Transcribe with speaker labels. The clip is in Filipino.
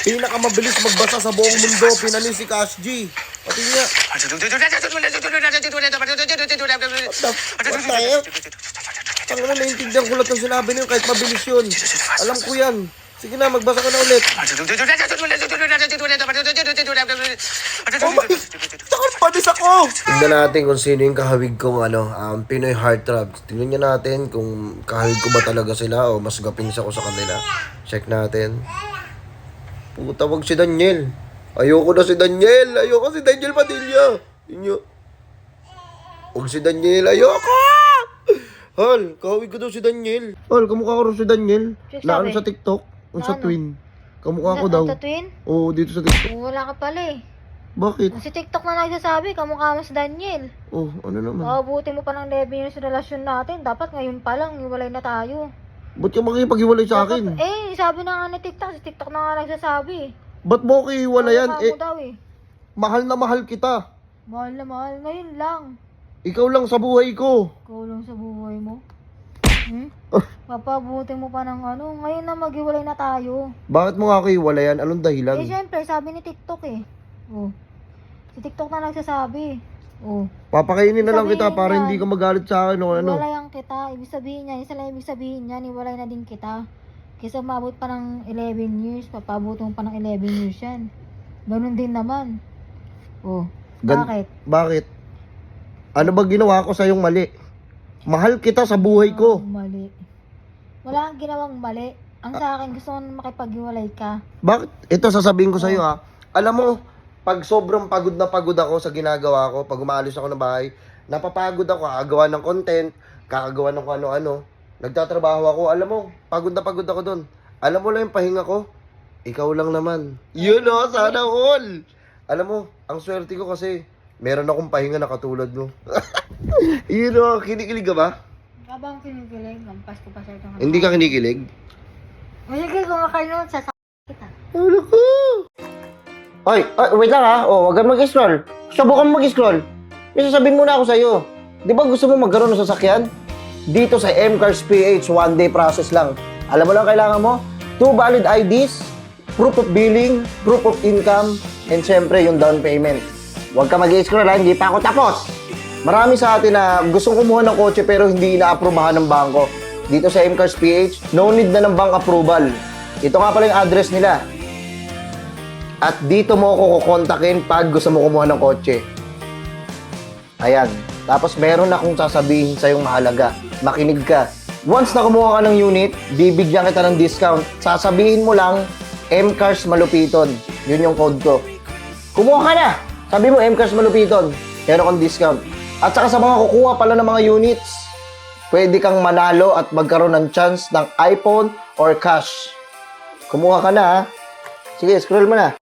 Speaker 1: Pinakamabilis magbasa sa buong mundo, pinani si Cash G. Pati niya? Tanga na, naiintindihan ko lahat ng sinabi niyo kahit mabilis yun. Alam ko yan. Sige na, magbasa ka na ulit. Oh my, takot panis ako! Tignan natin kung sino yung kahawig kong ano, um, Pinoy Heartthrobs. Tignan niya natin kung kahawig ko ba talaga sila o mas gapings ako sa kanila. Check natin. Puta, wag si Daniel. Ayoko na si Daniel. Ayoko si Daniel Padilla. Inyo. Huwag si Daniel. Ayoko! Hal, kahawig ko daw si Daniel. Hal, kamukha ko rin si Daniel. Ano
Speaker 2: sabi?
Speaker 1: sa TikTok? Ang sa
Speaker 2: Ano?
Speaker 1: twin. Kamukha ko daw.
Speaker 2: Ang twin?
Speaker 1: Oo, dito sa TikTok.
Speaker 2: Wala ka pala eh.
Speaker 1: Bakit?
Speaker 2: Si TikTok na nagsasabi, kamukha mo si Daniel.
Speaker 1: Oh, ano naman?
Speaker 2: Makabuti mo pa ng 11 years relasyon natin. Dapat ngayon pa lang, iwalay na tayo.
Speaker 1: Ba't ka makikipag-iwalay sa akin?
Speaker 2: Eh, sabi na nga ni TikTok, si TikTok na nga nagsasabi.
Speaker 1: Ba't mo ako iiwalay yan? Eh,
Speaker 2: daw eh.
Speaker 1: mahal na mahal kita.
Speaker 2: Mahal na mahal. Ngayon lang.
Speaker 1: Ikaw lang sa buhay ko.
Speaker 2: Ikaw lang sa buhay mo. Hmm? Papabuti mo pa ng ano. Ngayon na maghiwalay na tayo.
Speaker 1: Bakit mo nga ako iiwalayan? Anong dahilan?
Speaker 2: Eh, syempre, sabi ni TikTok eh. Oh. Si TikTok na nagsasabi. Oh.
Speaker 1: Papakainin na lang
Speaker 2: Sabihin
Speaker 1: kita para hindi ka magalit sa akin o ano.
Speaker 2: Iwalayan kita. Ibig sabihin niya, isa lang ibig sabihin niya, iwalay na din kita. Kaysa umabot pa ng 11 years, papabuti mo pa ng 11 years yan. Ganun din naman. Oh,
Speaker 1: Gan-
Speaker 2: bakit?
Speaker 1: Bakit? Ano ba ginawa ko sa yung mali? Mahal kita sa buhay ko.
Speaker 2: Ah, mali. Wala kang ginawang mali. Ang sa akin, gusto ko na makipaghiwalay ka.
Speaker 1: Bakit? Ito sasabihin ko sa iyo ha. Alam mo, pag sobrang pagod na pagod ako sa ginagawa ko, pag umaalis ako ng bahay, napapagod ako, kakagawa ng content, kakagawa ng ano-ano. Nagtatrabaho ako, alam mo, pagod na pagod ako doon. Alam mo lang yung pahinga ko, ikaw lang naman. Yun o, sana all. Alam mo, ang swerte ko kasi, meron akong pahinga na katulad mo. Yun o, kinikilig ka ba?
Speaker 2: Habang kinikilig, lampas ko pa sa ito.
Speaker 1: Hindi ka kinikilig?
Speaker 2: O sige, kung kayo sa kita.
Speaker 1: Ano ko? Ay, ay, wait lang ha. Oh, wag kang mag-scroll. Subukan mo mag-scroll. May sasabihin muna ako sa'yo. Di ba gusto mo magkaroon ng sasakyan? Dito sa M-Cars PH, one day process lang. Alam mo lang kailangan mo? Two valid IDs, proof of billing, proof of income, and syempre yung down payment. Huwag ka mag-scroll ha, hindi pa ako tapos. Marami sa atin na gustong kumuha ng kotse pero hindi inaaprobahan ng bangko. Dito sa M-Cars PH, no need na ng bank approval. Ito nga pala yung address nila. At dito mo ako kukontakin pag gusto mo kumuha ng kotse. Ayan. Tapos meron akong sasabihin sa yung mahalaga. Makinig ka. Once na kumuha ka ng unit, bibigyan kita ng discount. Sasabihin mo lang, M-Cars Malupiton. Yun yung code ko. Kumuha ka na! Sabi mo, M-Cars Malupiton. Meron kang discount. At saka sa mga kukuha pala ng mga units, pwede kang manalo at magkaroon ng chance ng iPhone or cash. Kumuha ka na ha. Sige, scroll mo na.